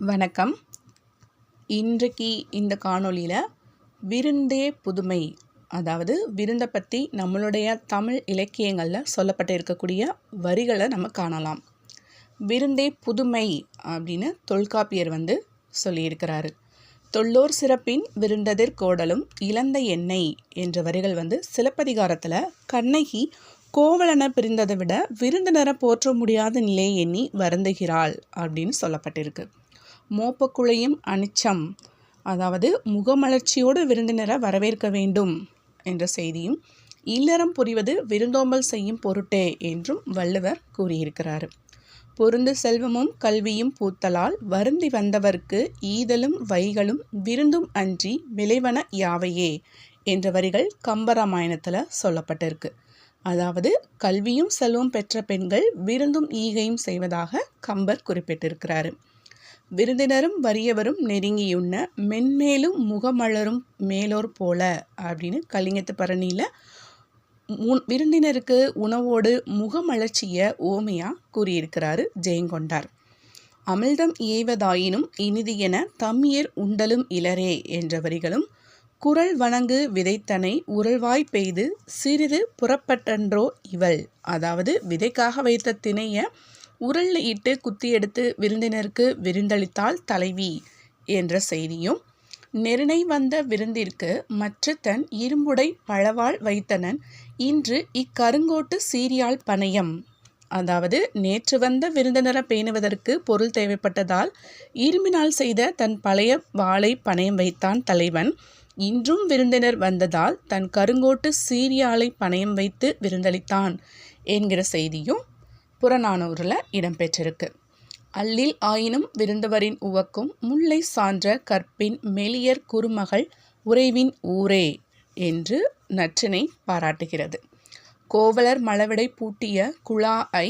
வணக்கம். இன்றைக்கு இந்த காணொளியில் விருந்தே புதுமை அதாவது விருந்தை பற்றி நம்மளுடைய தமிழ் இலக்கியங்களில் சொல்லப்பட்டு இருக்கக்கூடிய வரிகளை நம்ம காணலாம். விருந்தே புதுமை அப்படின்னு தொல்காப்பியர் வந்து சொல்லியிருக்கிறாரு. தொல்லோர் சிறப்பின் விருந்ததிர் கோடலும் இழந்த எண்ணெய் என்ற வரிகள் வந்து சிலப்பதிகாரத்தில் கண்ணகி கோவலனை பிரிந்ததை விட விருந்தினரை போற்ற முடியாத நிலையை எண்ணி வருந்துகிறாள் அப்படின்னு சொல்லப்பட்டிருக்கு. மோப்பக்குழையும் அனிச்சம். அதாவது முகமலர்ச்சியோடு விருந்தினரை வரவேற்க வேண்டும் என்ற செய்தியும் இல்லறம் புரிவது விருந்தோம்பல் செய்யும் பொருட்டே என்றும் வள்ளுவர் கூறியிருக்கிறார். பொருந்து செல்வமும் கல்வியும் பூத்தலால் வருந்தி வந்தவர்க்கு ஈதலும் வைகளும் விருந்தும் அன்றி விளைவன யாவையே என்ற வரிகள் கம்பராமாயணத்தில் சொல்லப்பட்டிருக்கு. அதாவது கல்வியும் செல்வம் பெற்ற பெண்கள் விருந்தும் ஈகையும் செய்வதாக கம்பர் குறிப்பிட்டிருக்கிறாரு. விருந்தினரும் வறியவரும் நெருங்கியுண்ண மென்மேலும் முகமலரும் மேலோர் போல அப்படின்னு கலிங்கத்து பரணியில் விருந்தினருக்கு உணவோடு முகமலர்ச்சியை ஓமையாக கூறியிருக்கிறாரு ஜெயங்கொண்டார். அமிழ்தம் இனிது என தம்மியர் உண்டலும் இளரே என்ற வரிகளும் குரல் வணங்கு விதைத்தனை உரல்வாய் பெய்து சிறிது புறப்பட்டன்றோ இவள் அதாவது விதைக்காக வைத்த திணையை உரல்ல இட்டு குத்தி எடுத்து விருந்தினருக்கு விருந்தளித்தாள் தலைவி என்ற செய்தியும் நெருணை வந்த விருந்திற்கு மற்ற தன் இரும்புடை பழவாள் வைத்தனன் இன்று இக்கருங்கோட்டு சீரியால் பணையம். அதாவது நேற்று வந்த விருந்தினரை பேணுவதற்கு பொருள் தேவைப்பட்டதால் இரும்பினால் செய்த தன் பழைய வாளை பணயம் வைத்தான் தலைவன். இன்றும் விருந்தினர் வந்ததால் தன் கருங்கோட்டு சீரியாலை பணையம் வைத்து விருந்தளித்தான் என்கிற செய்தியும் புறநானூரில் இடம்பெற்றிருக்கு. அல்லில் ஆயினும் விருந்தவரின் உவக்கும் முல்லை சான்ற கற்பின் மெலியர் குறுமகள் உறைவின் ஊரே என்று நற்றினை பாராட்டுகிறது. கோவலர் மலவிடை பூட்டிய குழா ஐ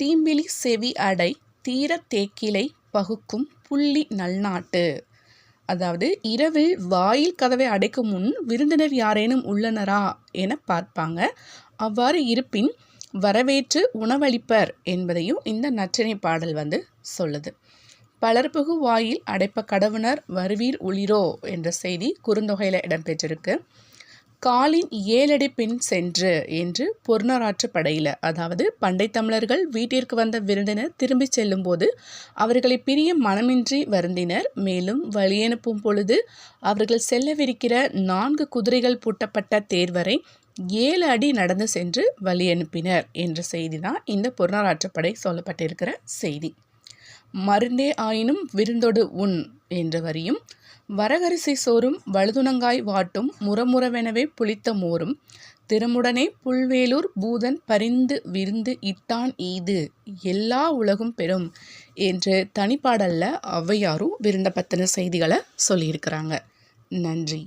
தீம்பிலி செவி அடை தீர தேக்கிலை பகுக்கும் புள்ளி நல்நாட்டு. அதாவது இரவில் வாயில் கதவை அடைக்கும் முன் விருந்தினர் யாரேனும் உள்ளனரா என பார்ப்பாங்க. அவ்வாறு இருப்பின் வரவேற்று உணவளிப்பர் என்பதையும் இந்த நற்றினை பாடல் வந்து சொல்லுது. பலர்புகு வாயில் அடைப்ப கடவுணர் வருவீர் உளிரோ என்ற செய்தி குறுந்தொகையில் இடம்பெற்றிருக்கு. காலின் ஏழடி பின் சென்று என்று பொருணராற்று படையில் அதாவது பண்டை தமிழர்கள் வீட்டிற்கு வந்த விருந்தினர் திரும்பி செல்லும்போது அவர்களை பிரிய மனமின்றி வருந்தினர். மேலும் வழியனுப்பும் பொழுது அவர்கள் செல்லவிருக்கிற நான்கு குதிரைகள் பூட்டப்பட்ட தேர்வரை ஏழு அடி நடந்து சென்று வழி அனுப்பினர் என்ற செய்தி தான் இந்த பொருணராற்றுப்படை சொல்லப்பட்டிருக்கிற செய்தி. மருந்தே ஆயினும் விருந்தொடு உண் என்ற வரியும் வரகரிசி சோறும் வழுதுணங்காய் வாட்டும் முறமுறவெனவே புளித்த மோரும் திருமுடனே புல்வேலூர் பூதன் பரிந்து விருந்து இட்டான் ஈது எல்லா உலகும் பெறும் என்று தனிப்பாடல்ல ஔவையாரும் விருந்த பத்தின செய்திகளை சொல்லியிருக்கிறாங்க. நன்றி.